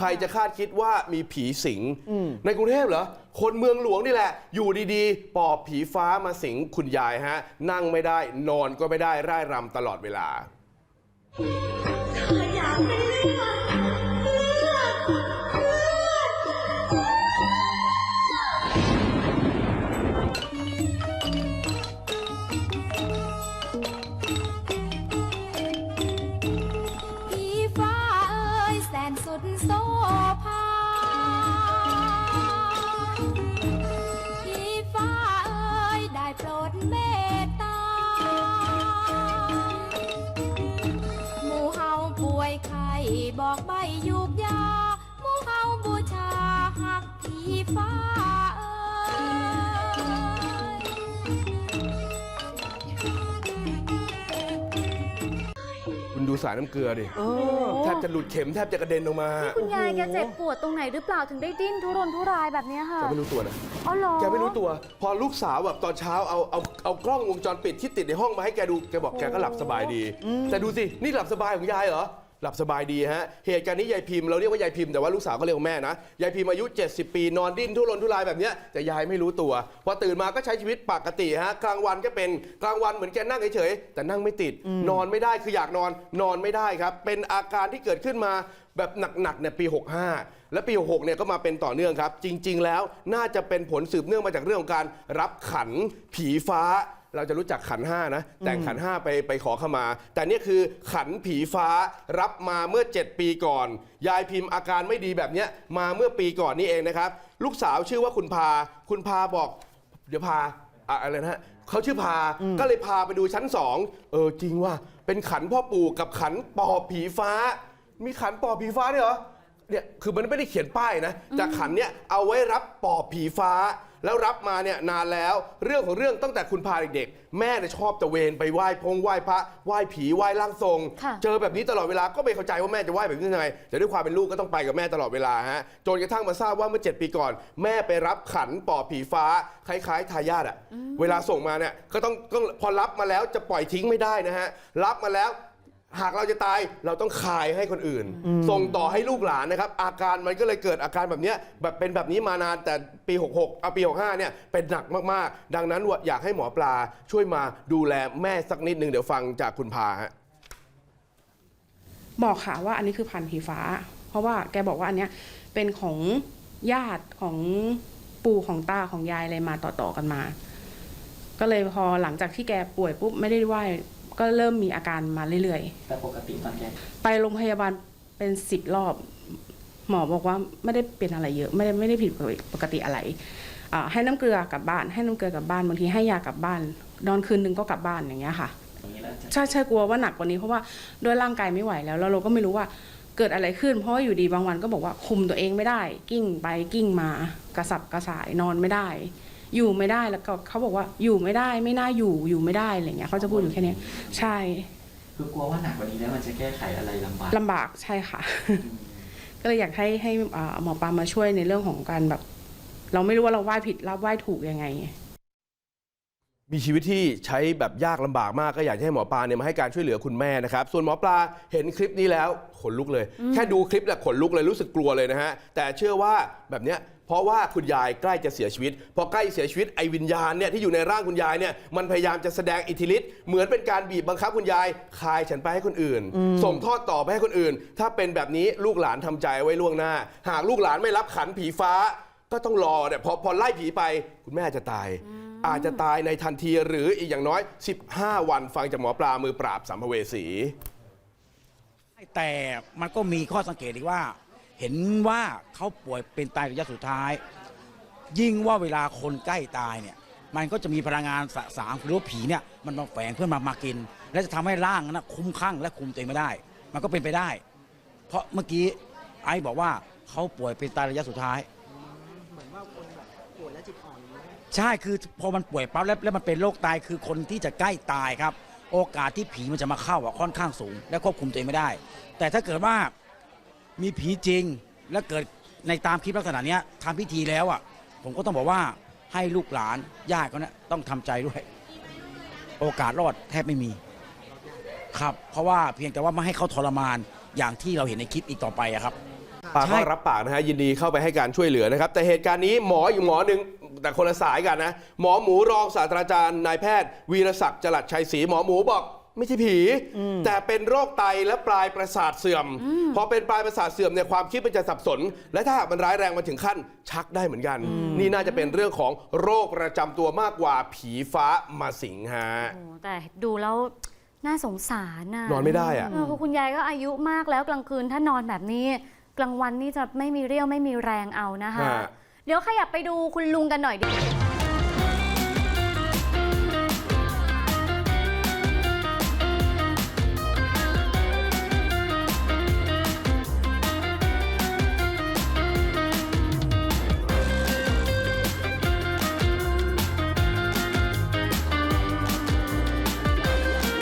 ใครจะคาดคิดว่ามีผีสิง ในกรุงเทพเหรอ คนเมืองหลวงนี่แหละ อยู่ดีๆ ปอบผีฟ้ามาสิงคุณยายฮะ นั่งไม่ได้นอนก็ไม่ได้ร่ายรำตลอดเวลาอยากไปเลือกเกยาหมู่เฮาบูชาหักผีฟ้าเอ้ยคุณดูสายน้ำเกลือดิแทบจะหลุดเข็มแทบจะกระเด็นออกมาคุณยายแกเจ็บปวดตรงไหนหรือเปล่าถึงได้ดิ้นทุรนทุรายแบบเนี้ยค่ะแกไม่รู้ตัวนะอ๋อเหรอแกไม่รู้ตัว พอลูกสาวแบบตอนเช้าเอาเอาเอากล้องวงจรปิดที่ติดในห้องมาให้แกดูแกบอกแกก็หลับสบายดี แต่ดูสินี่หลับสบายของยายเหรอ หลับสบายดีฮะ เหตุการณ์นี้ยายพิมพ์เราเรียกว่ายายพิมพ์แต่ว่าลูกสาวก็เรียกว่าแม่นะ ยายพิมพ์อายุ 70 ปีนอนดิ้นทุรนทุรายแบบเนี้ยแต่ยายไม่รู้ตัว พอตื่นมาก็ใช้ชีวิตปกติฮะ กลางวันก็เป็นกลางวันเหมือนแกนั่งเฉยๆแต่นั่งไม่ติด นอนไม่ได้คืออยากนอนนอนไม่ได้ครับ เป็นอาการที่เกิดขึ้นมาแบบหนักๆเนี่ยปี 65 และปี 66 เนี่ยก็มาเป็นต่อเนื่องครับ จริง ๆ แล้วน่าจะเป็นผลสืบเนื่องมาจากเรื่องของการรับขันผีฟ้า เราจะรู้จักขันห้านะ แต่งขันห้าไปไปขอขมา แต่เนี่ยคือขันผีฟ้ารับมาเมื่อ 7 ปีก่อน ยายพิมพ์อาการไม่ดีแบบเนี้ยมาเมื่อปีก่อนนี่เองนะครับ ลูกสาวชื่อว่าคุณพา คุณพาบอก เดี๋ยวพาอะอะไรนะฮะเขาชื่อพาก็เลยพาไปดูชั้นสองเออจริงว่าเป็นขันพ่อปู่กับขันปอบผีฟ้า มีขันปอบผีฟ้าด้วยเหรอ เนี่ยคือมันไม่ได้เขียนป้ายนะแต่ขันเนี่ยเอาไว้รับปอบผีฟ้า แล้วรับมาเนี่ยนานแล้ว เรื่องของเรื่องตั้งแต่คุณพาเด็กๆแม่เนี่ยชอบตะเวนไปไหว้พงไหว้พระไหว้ผีไหว้ร่างทรง ค่ะ เจอแบบนี้ตลอดเวลาก็ไม่เข้าใจว่าแม่จะไหว้แบบนี้ยังไงแต่ด้วยความเป็นลูกก็ต้องไปกับแม่ตลอดเวลาฮะจนกระทั่งมาทราบว่าเมื่อ 7 ปีก่อน แม่ไปรับขันปอบผีฟ้าคล้ายๆทายาทอะเวลาส่งมาเนี่ยก็ต้องต้องพอรับมาแล้วจะปล่อยทิ้งไม่ได้นะฮะรับมาแล้ว หากเราจะตายเราต้องคายให้คนอื่น ส่งต่อให้ลูกหลานนะครับ อาการมันก็เลยเกิดอาการแบบเนี้ยแบบเป็นแบบนี้มานานแต่ปี 66เอาปี 65 เนี่ยเป็นหนักมากๆ ดังนั้นอยากให้หมอปลาช่วยมาดูแลแม่สักนิดนึงเดี๋ยวฟังจากคุณพาฮะบอกค่ะว่าอันนี้คือพันธุ์ผีฟ้า เพราะว่าแกบอกว่าอันเนี้ยเป็นของญาติของปู่ของตาของยายอะไรมาต่อๆกันมา ก็เลยพอหลังจากที่แกป่วยปุ๊บไม่ได้ไหว ก็เริ่มมีอาการมาเรื่อยแต่ปกติตอนแกๆ ไปโรงพยาบาลเป็นสิบรอบ หมอบอกว่าไม่ได้เป็นอะไรเยอะ ไม่ได้ไม่ได้ผิดปกติอะไรอ่าให้น้ำเกลือกลับบ้าน ให้น้ำเกลือกลับบ้านบางทีให้ยากลับบ้านนอนคืนนึงก็กลับบ้านอย่างเงี้ยค่ะ อย่างนี้แล้วจะใช่ใช่กลัวว่าหนักกว่านี้เพราะว่าด้วยร่างกายไม่ไหวแล้วแล้วเราก็ไม่รู้ว่า เกิดอะไรขึ้น เพราะว่าอยู่ดีบางวันก็บอกว่าคุมตัวเองไม่ได้ กิ้งไปกิ้งมากระสับกระส่ายนอนไม่ได้ อยู่ไม่ได้แล้วก็เขาบอกว่าอยู่ไม่ได้ไม่น่าอยู่อยู่ไม่ได้อะไรเงี้ยเขาจะพูดอยู่แค่เนี้ยใช่คือกลัวว่าหนักกว่านี้แล้วมันจะแก้ไขอะไรลำบากลำบากใช่ค่ะ ก็เลยอยากให้ให้อ่าหมอปลามาช่วยในเรื่องของการแบบ เราไม่รู้ว่าเราไหว้ผิดรับไหว้ถูกยังไง มีชีวิตที่ใช้แบบยากลำบากมากก็อยากจะให้หมอปลาเนี่ยมาให้การช่วยเหลือคุณแม่นะครับ ส่วนหมอปลาเห็นคลิปนี้แล้วขนลุกเลย แค่ดูคลิปแหละขนลุกเลยรู้สึกกลัวเลยนะฮะ แต่เชื่อว่าแบบเนี้ยเพราะว่าคุณยายใกล้จะเสียชีวิต พอใกล้เสียชีวิตไอ้วิญญาณเนี่ยที่อยู่ในร่างคุณยายเนี่ยมันพยายามจะแสดงอิทธิฤทธิ์เหมือนเป็นการบีบบังคับคุณยายคายฉันไปให้คนอื่น ส่งทอดต่อไปให้คนอื่น ถ้าเป็นแบบนี้ลูกหลานทำใจไว้ล่วงหน้า หากลูกหลานไม่รับขันผีฟ้าก็ต้องรอเนี่ยพอพอไล่ผีไปคุณแม่จะตาย อาจจะตายในทันทีหรืออีกอย่างน้อย 15 วันฟังจากหมอปลามือปราบสัมภเวสีแต่มันก็มีข้อสังเกตอีกว่า เห็นว่าเขาป่วยเป็นตายระยะสุดท้าย ยิ่งว่าเวลาคนใกล้ตายเนี่ย มันก็จะมีพลังงานสสารหรือว่าผีเนี่ยมันมาแฝงเพื่อมามากิน และจะทำให้ร่างนั้นนะคุ้มคลั่งและคุมตัวเองไม่ได้ มันก็เป็นไปได้ เพราะเมื่อกี้ไอ้บอกว่าเขาป่วยเป็นตายระยะสุดท้าย ใช่คือพอมันป่วยปั๊บแล้วแล้วมันเป็นโรคตายคือคนที่จะใกล้ตายครับ โอกาสที่ผีมันจะมาเข้าอะค่อนข้างสูง และควบคุมตัวเองไม่ได้ แต่ถ้าเกิดว่ามีผีจริงและเกิดในตามคลิปลักษณะเนี้ยทำพิธีแล้วอะผมก็ต้องบอกว่าให้ลูกหลานญาติเขาเนี่ยต้องทำใจด้วย โอกาสรอดแทบไม่มี ครับ เพราะว่าเพียงแต่ว่าไม่ให้เขาทรมานอย่างที่เราเห็นในคลิปอีกต่อไปอะครับ ปาใช่ก็รับปากนะฮะยินดีเข้าไปให้การช่วยเหลือนะครับ แต่เหตุการณ์นี้หมออยู่หมอหนึ่งแต่คนละสายกันนะ หมอหมูรองศาสตราจารย์นายแพทย์ วีรศักดิ์จรัสชัยศรีหมอหมูบอกไม่ใช่ผี แต่เป็นโรคไตและปลายประสาทเสื่อม พอเป็นปลายประสาทเสื่อมเนี่ยความคิดมันจะสับสน และถ้าหากมันร้ายแรงมาถึงขั้นชักได้เหมือนกัน นี่น่าจะเป็นเรื่องของโรคประจำตัวมากกว่าผีฟ้ามาสิงฮะโอ้แต่ดูแล้วน่าสงสารน่ะนอนไม่ได้อะเออเพราะคุณยายก็อายุมากแล้วกลางคืนถ้านอนแบบนี้ กลางวันนี่จะไม่มีเรี่ยวไม่มีแรงเอานะคะ ฮะ เดี๋ยวขยับไปดูคุณลุงกันหน่อยดี